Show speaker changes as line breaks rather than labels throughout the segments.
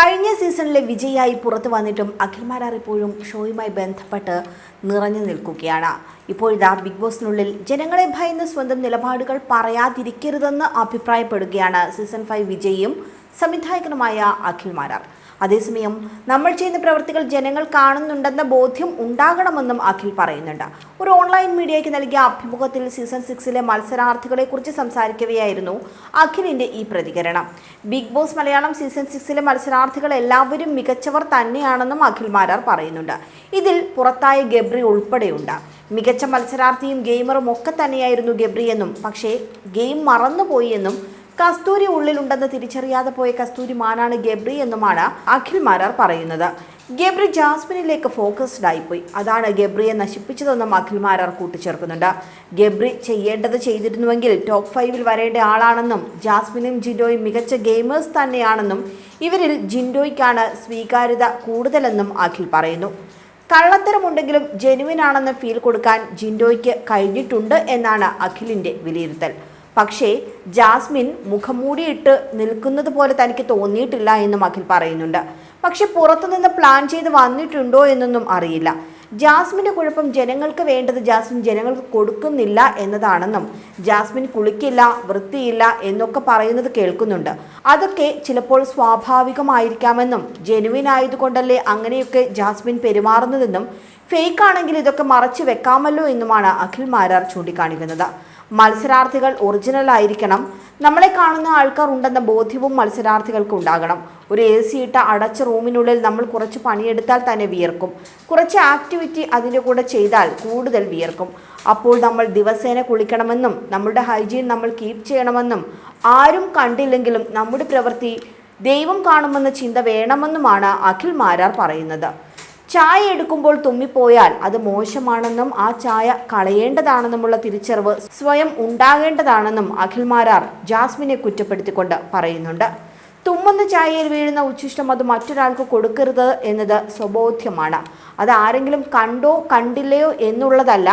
കഴിഞ്ഞ സീസണിലെ വിജയിയായി പുറത്തു വന്നിട്ടും അഖിൽമാരാർ ഇപ്പോഴും ഷോയുമായി ബന്ധപ്പെട്ട് നിറഞ്ഞു നിൽക്കുകയാണ്. ഇപ്പോഴിതാ ബിഗ് ബോസിനുള്ളിൽ ജനങ്ങളെ ഭയന്ന് സ്വന്തം നിലപാടുകൾ പറയാതിരിക്കരുതെന്ന് അഭിപ്രായപ്പെടുകയാണ് സീസൺ ഫൈവ് വിജയും സംവിധായകനുമായ അഖിൽ മാരാർ. അതേസമയം നമ്മൾ ചെയ്യുന്ന പ്രവൃത്തികൾ ജനങ്ങൾ കാണുന്നുണ്ടെന്ന ബോധ്യം ഉണ്ടാകണമെന്നും അഖിൽ പറയുന്നുണ്ട്. ഒരു ഓൺലൈൻ മീഡിയയ്ക്ക് നൽകിയ അഭിമുഖത്തിൽ സീസൺ സിക്സിലെ മത്സരാർത്ഥികളെക്കുറിച്ച് സംസാരിക്കവെയായിരുന്നു അഖിലിന്റെ ഈ പ്രതികരണം. ബിഗ് ബോസ് മലയാളം സീസൺ സിക്സിലെ മത്സരാർത്ഥികൾ എല്ലാവരും മികച്ചവർ തന്നെയാണെന്നും അഖിൽ മാരാർ പറയുന്നുണ്ട്. ഇതിൽ പുറത്തായ ഗബ്രി ഉൾപ്പെടെയുണ്ട്. മികച്ച മത്സരാർത്ഥിയും ഗെയിമറും ഒക്കെ തന്നെയായിരുന്നു ഗബ്രിയെന്നും പക്ഷേ ഗെയിം മറന്നുപോയി എന്നും കസ്തൂരി ഉള്ളിലുണ്ടെന്ന് തിരിച്ചറിയാതെ പോയ കസ്തൂരി മാനാണ് ഗബ്രി എന്നുമാണ് അഖിൽ മാരാർ പറയുന്നത്. ഗബ്രി ജാസ്മിനിലേക്ക് ഫോക്കസ്ഡ് ആയിപ്പോയി അതാണ് ഗബ്രിയെ നശിപ്പിച്ചതെന്നും അഖിൽ മാരാർ കൂട്ടിച്ചേർക്കുന്നുണ്ട്. ഗബ്രി ചെയ്യേണ്ടത് ചെയ്തിരുന്നുവെങ്കിൽ ടോപ്പ് ഫൈവിൽ വരേണ്ട ആളാണെന്നും ജാസ്മിനും ജിൻഡോയും മികച്ച ഗെയിമേഴ്സ് തന്നെയാണെന്നും ഇവരിൽ ജിൻഡോയ്ക്കാണ് സ്വീകാര്യത കൂടുതലെന്നും അഖിൽ പറയുന്നു. കള്ളത്തരമുണ്ടെങ്കിലും ജെനുവിൻ ആണെന്ന് ഫീൽ കൊടുക്കാൻ ജിൻഡോയ്ക്ക് കഴിഞ്ഞിട്ടുണ്ട് എന്നാണ് അഖിലിന്റെ വിലയിരുത്തൽ. പക്ഷേ ജാസ്മിൻ മുഖംമൂടിയിട്ട് നിൽക്കുന്നത് പോലെ തനിക്ക് തോന്നിയിട്ടില്ല എന്നും അഖിൽ പറയുന്നുണ്ട്. പക്ഷെ പുറത്തുനിന്ന് പ്ലാൻ ചെയ്ത് വന്നിട്ടുണ്ടോ എന്നൊന്നും അറിയില്ല. ജാസ്മിന്റെ കുഴപ്പം ജനങ്ങൾക്ക് വേണ്ടത് ജാസ്മിൻ ജനങ്ങൾക്ക് കൊടുക്കുന്നില്ല എന്നതാണെന്നും ജാസ്മിൻ കുളിക്കില്ല വൃത്തിയില്ല എന്നൊക്കെ പറയുന്നത് കേൾക്കുന്നുണ്ട്. അതൊക്കെ ചിലപ്പോൾ സ്വാഭാവികമായിരിക്കാമെന്നും ജെനുവിൻ ആയതുകൊണ്ടല്ലേ അങ്ങനെയൊക്കെ ജാസ്മിൻ പെരുമാറുന്നതെന്നും ഫേക്ക് ആണെങ്കിൽ ഇതൊക്കെ മറച്ചു വെക്കാമല്ലോ എന്നുമാണ് അഖിൽ മാരാർ ചൂണ്ടിക്കാണിക്കുന്നത്. മത്സരാർത്ഥികൾ ഒറിജിനൽ ആയിരിക്കണം. നമ്മളെ കാണുന്ന ആൾക്കാർ ഉണ്ടെന്ന ബോധ്യവും മത്സരാർത്ഥികൾക്ക് ഉണ്ടാകണം ഒരു എ സി ഇട്ട അടച്ച റൂമിനുള്ളിൽ നമ്മൾ കുറച്ച് പണിയെടുത്താൽ തന്നെ വിയർക്കും. കുറച്ച് ആക്ടിവിറ്റി അതിന്റെ കൂടെ ചെയ്താൽ കൂടുതൽ വിയർക്കും. അപ്പോൾ നമ്മൾ ദിവസേന കുളിക്കണമെന്നും നമ്മുടെ ഹൈജീൻ നമ്മൾ കീപ്പ് ചെയ്യണമെന്നും ആരും കണ്ടില്ലെങ്കിലും നമ്മുടെ പ്രവൃത്തി ദൈവം കാണുമെന്ന ചിന്ത വേണമെന്നുമാണ് അഖിൽ മാരാർ പറയുന്നത്. ചായ എടുക്കുമ്പോൾ തുമ്മിപ്പോയാൽ അത് മോശമാണെന്നും ആ ചായ കളയേണ്ടതാണെന്നുമുള്ള തിരിച്ചറിവ് സ്വയം ഉണ്ടാകേണ്ടതാണെന്നും അഖിൽമാരാർ ജാസ്മിനെ കുറ്റപ്പെടുത്തിക്കൊണ്ട് പറയുന്നുണ്ട്. തുമ്മുന്ന ചായയിൽ വീഴുന്ന ഉച്ഛിഷ്ടം അത് മറ്റൊരാൾക്ക് കൊടുക്കരുത് എന്നത് സ്വബോധ്യമാണ്. അത് ആരെങ്കിലും കണ്ടോ കണ്ടില്ലയോ എന്നുള്ളതല്ല.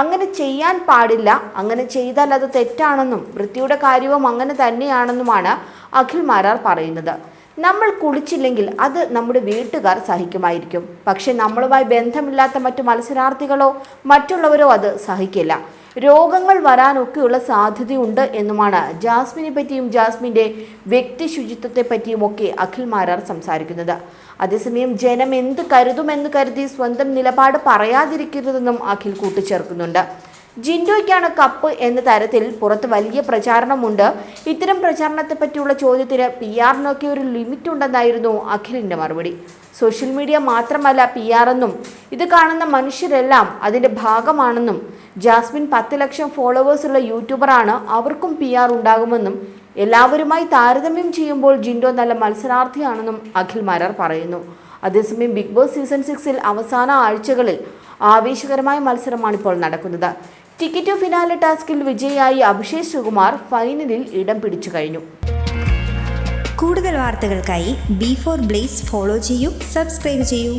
അങ്ങനെ ചെയ്യാൻ പാടില്ല. അങ്ങനെ ചെയ്താൽ അത് തെറ്റാണെന്നും വൃത്തിയുടെ കാര്യവും അങ്ങനെ തന്നെയാണെന്നുമാണ് അഖിൽ മാരാർ പറയുന്നത്. നമ്മൾ കുളിച്ചില്ലെങ്കിൽ അത് നമ്മുടെ വീട്ടുകാർ സഹിക്കുമായിരിക്കും. പക്ഷെ നമ്മളുമായി ബന്ധമില്ലാത്ത മറ്റു മത്സരാർത്ഥികളോ മറ്റുള്ളവരോ അത് സഹിക്കില്ല. രോഗങ്ങൾ വരാനൊക്കെയുള്ള സാധ്യതയുണ്ട് എന്നുമാണ് ജാസ്മിനെ പറ്റിയും ജാസ്മിന്റെ വ്യക്തി ശുചിത്വത്തെ പറ്റിയും ഒക്കെ അഖിൽ മാരാർ സംസാരിക്കുന്നത്. അതേസമയം ജനം എന്ത് കരുതുമെന്ന് കരുതി സ്വന്തം നിലപാട് പറയാതിരിക്കരുതെന്നും അഖിൽ കൂട്ടിച്ചേർക്കുന്നുണ്ട്. ജിൻഡോയ്ക്കാണ് കപ്പ് എന്ന തരത്തിൽ പുറത്ത് വലിയ പ്രചാരണമുണ്ട്. ഇത്തരം പ്രചാരണത്തെ പറ്റിയുള്ള ചോദ്യത്തിന് പി ആറിനൊക്കെ ഒരു ലിമിറ്റ് ഉണ്ടെന്നായിരുന്നു അഖിലിന്റെ മറുപടി. സോഷ്യൽ മീഡിയ മാത്രമല്ല പി ആർ എന്നും ഇത് കാണുന്ന മനുഷ്യരെല്ലാം അതിന്റെ ഭാഗമാണെന്നും. ജാസ്മിൻ പത്ത് ലക്ഷം ഫോളോവേഴ്സുള്ള യൂട്യൂബറാണ് അവർക്കും പി ആർ ഉണ്ടാകുമെന്നും എല്ലാവരുമായി താരതമ്യം ചെയ്യുമ്പോൾ ജിൻഡോ നല്ല മത്സരാർത്ഥിയാണെന്നും അഖിൽ മാരാർ പറയുന്നു. അതേസമയം ബിഗ് ബോസ് സീസൺ സിക്സിൽ അവസാന ആഴ്ചകളിൽ ആവേശകരമായ മത്സരമാണ് ഇപ്പോൾ നടക്കുന്നത്. ടിക്കറ്റ് ഫിനാലെ ടാസ്കിൽ വിജയിയായി അഭിഷേക് സുകുമാർ ഫൈനലിൽ ഇടം പിടിച്ചു കഴിഞ്ഞു.
കൂടുതൽ വാർത്തകൾക്കായി ബി ഫോർ ബ്ലേസ് ഫോളോ ചെയ്യൂ സബ്സ്ക്രൈബ് ചെയ്യൂ.